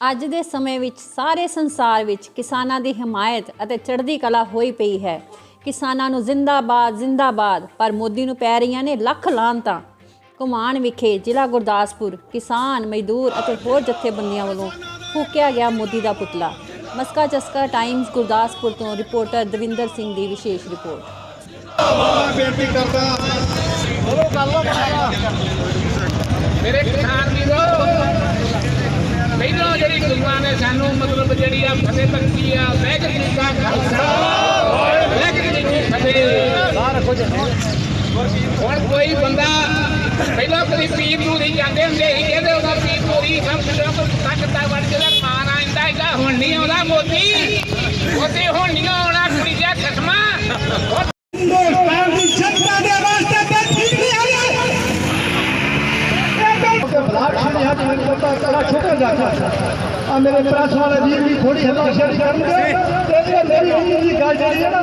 ਅੱਜ ਦੇ ਸਮੇਂ ਵਿੱਚ ਸਾਰੇ ਸੰਸਾਰ ਵਿੱਚ ਕਿਸਾਨਾਂ ਦੀ ਹਮਾਇਤ ਅਤੇ ਚੜ੍ਹਦੀ ਕਲਾ ਹੋਈ ਪਈ ਹੈ। ਕਿਸਾਨਾਂ ਨੂੰ ਜ਼ਿੰਦਾਬਾਦ ਜ਼ਿੰਦਾਬਾਦ ਪਰ ਮੋਦੀ ਨੂੰ ਪੈ ਰਹੀਆਂ ਨੇ ਲੱਖ ਲਾਂਤਾਂ ਕੁਮਾਨ ਵਿਖੇ ਜ਼ਿਲ੍ਹਾ ਗੁਰਦਾਸਪੁਰ ਕਿਸਾਨ ਮਜ਼ਦੂਰ ਅਤੇ ਹੋਰ ਜਥੇਬੰਦੀਆਂ ਵੱਲੋਂ ਫੂਕਿਆ ਗਿਆ ਮੋਦੀ ਦਾ ਪੁਤਲਾ। ਮਸਕਾ ਚਸਕਾ ਟਾਈਮਜ਼ ਗੁਰਦਾਸਪੁਰ ਤੋਂ ਰਿਪੋਰਟਰ ਦਵਿੰਦਰ ਸਿੰਘ ਦੀ ਵਿਸ਼ੇਸ਼ ਰਿਪੋਰਟ। ਮੈਂ ਬੇਨਤੀ ਕਰਦਾ। ਮੇਰੇ ਕਿਸਾਨ ਵੀਰੋ ਪਹਿਲਾਂ ਨੇ ਸਾਨੂੰ ਮਤਲਬ ਜਿਹੜੀ ਆ ਫਤਿਹ ਬਖਸ਼ੀ ਆ ਵਾਹਿਗੁਰੂ ਜੀ ਕਾ ਖਾਲਸਾ ਵਾਹਿਗੁਰੂ ਜੀ ਕੀ ਫਤਿਹ। ਸਾਰਾ ਕੁਝ ਹੁਣ ਕੋਈ ਬੰਦਾ ਪਹਿਲਾਂ ਕਦੀ ਪੀਰ ਨੂੰ ਨਹੀਂ ਜਾਂਦੇ ਹੁੰਦੇ ਸੀ, ਕਹਿੰਦੇ ਉਹਦਾ ਪੀਰ ਪੂਰੀ ਸਭ ਕਿਤੇ ਕੋ ਤੱਕਦਾ ਵੜ ਜਿਹੜਾ ਮਾਨ ਆਂਦਾ ਹੈਗਾ, ਹੁਣ ਨਹੀਂ ਆਉਂਦਾ, ਮੋਦੀ ਹੁਣ ਨਹੀਂ ਆਉਣਾ ਕੁੜੀ ਦਾ ਖਸਮਾ ਹਿੰਦੁਸਤਾਨ ਦੀ ਜਨਤਾ ਦੇ ਵਾਸਤੇ ਬੇਨਤੀ ਨਹੀਂ ਆਈ ਬਲਾਕ ਸਾਡੇ ਹੱਥ ਵਿੱਚ ਬੰਦਾ ਬੜਾ ਸ਼ੁਕਰ ਜਾਤਾ ਆ ਮੇਰੇ ਪ੍ਰੈਸ ਵਾਲੇ ਵੀਰ ਵੀ ਥੋੜੀ ਹਮਾਸ਼ਰੀ ਕਰਨਗੇ। ਤੇ ਇਹ ਮੇਰੀ ਉਮਰ ਦੀ ਗੱਲ ਜਿਹੜੀ ਹੈ ਨਾ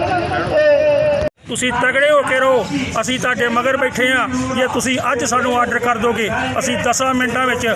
ਤੁਸੀਂ ਤਗੜੇ ਹੋ ਕੇ ਰਹੋ। ਅਸੀਂ ਤੁਹਾਡੇ ਮਗਰ ਬੈਠੇ ਆ ਜੇ ਤੁਸੀਂ ਅੱਜ ਸਾਨੂੰ ਆਰਡਰ ਕਰ ਦੋਗੇ, ਅਸੀਂ 10 ਮਿੰਟਾਂ ਵਿੱਚ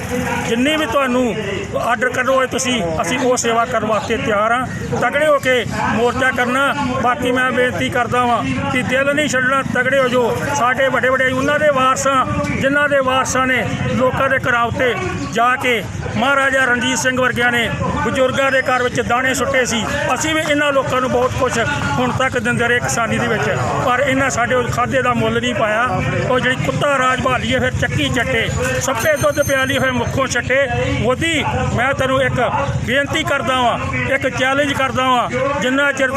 ਜਿੰਨੀ ਵੀ ਤੁਹਾਨੂੰ ਆਰਡਰ ਕਰੋਗੇ ਤੁਸੀਂ, ਅਸੀਂ ਉਹ ਸੇਵਾ ਕਰਨ ਵਾਸਤੇ ਤਿਆਰ ਆ ਤਗੜੇ ਹੋ ਕੇ ਮੋਰਚਾ ਕਰਨਾ। ਬਾਕੀ ਮੈਂ ਬੇਨਤੀ ਕਰਦਾ ਵਾਂ ਕਿ ਦਿਲ ਨਹੀਂ ਛੱਡਣਾ ਤਗੜੇ ਹੋ ਜੋ ਸਾਡੇ ਵੱਡੇ ਵੱਡੇ ਉਹਨਾਂ ਦੇ ਵਾਰਸਾਂ, ਜਿਨ੍ਹਾਂ ਦੇ ਵਾਰਸਾਂ ਨੇ ਲੋਕਾਂ ਦੇ ਘਰਾਂ ਉੱਤੇ ਜਾ ਕੇ ਮਹਾਰਾਜਾ ਰਣਜੀਤ ਸਿੰਘ ਵਰਗਿਆਂ ਨੇ ਬਜ਼ੁਰਗਾਂ ਦੇ ਘਰ ਵਿੱਚ ਦਾਣੇ ਸੁੱਟੇ ਸੀ। ਅਸੀਂ ਵੀ ਇਹਨਾਂ ਲੋਕਾਂ ਨੂੰ ਬਹੁਤ ਕੁਝ ਹੁਣ ਤੱਕ ਦਿੰਦੇ ਰਹੇ ਕਿਸਾਨੀ ਦੇ ਵਿੱਚ। ਪਰ ਇਹਨਾਂ ਸਾਡੇ ਉਹ ਖਾਦੇ ਦਾ ਮੁੱਲ ਨਹੀਂ ਪਾਇਆ। ਉਹ ਜਿਹੜੀ ਕੁੱਤਾ ਰਾਜ ਭਾਲੀਏ ਫਿਰ ਚੱਕੀ ਚੱਟੇ। ਸੱਪੇ ਦੁੱਧ ਪਿਆਲੀ ਹੋਏ ਮੁੱਖੋਂ ਛੱਟੇ ਮੋਦੀ, ਮੈਂ ਤੈਨੂੰ ਇੱਕ ਬੇਨਤੀ ਕਰਦਾ ਵਾਂ, ਇੱਕ ਚੈਲੰਜ ਕਰਦਾ ਵਾਂ, ਜਿੰਨਾ ਚਿਰ